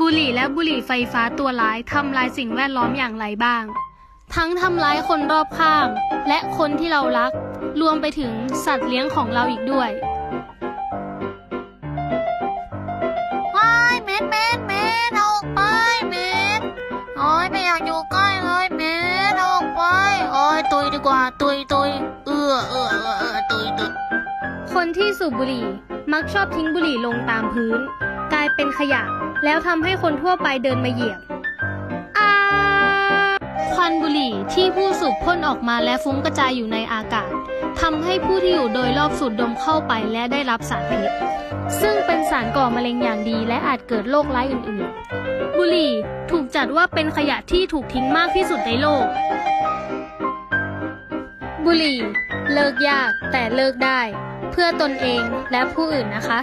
บุหรี่ไฟฟ้าตัวร้ายทำลายสิ่งแวดล้อมอย่างไรบ้าง ทั้งทำร้ายคนรอบข้าง และคนที่เรารัก รวมไปถึงสัตว์เลี้ยงของเราอีกด้วยว้ายเม็ดเม็ดเม็ดเอาออกไปเม็ดโอ้ยไม่อยากอยู่ใกล้เลยเม็ดเอาออกไปโอ้ยตุยดีกว่าตุยตุยเอือเอือเอือเอือตุยตุยคนที่สูบบุหรี่มักชอบทิ้งบุหรี่ลงตามพื้นกลายเป็นขยะ แล้วทำให้คนทั่วไปเดินมาเหยียบควันบุหรี่ที่ผู้สูบพ่นออกมาและฟุ้งกระจายอยู่ในอากาศทำให้ผู้ที่อยู่โดยรอบสูดดมเข้าไปและได้รับสารพิษซึ่งเป็นสารก่อมะเร็งอย่างดีและอาจเกิดโรคร้ายอื่นๆ บุหรี่ถูกจัดว่าเป็นขยะที่ถูกทิ้งมากที่สุดในโลก บุหรี่ เลิกยากแต่เลิกได้ เพื่อตนเองและผู้อื่นนะคะ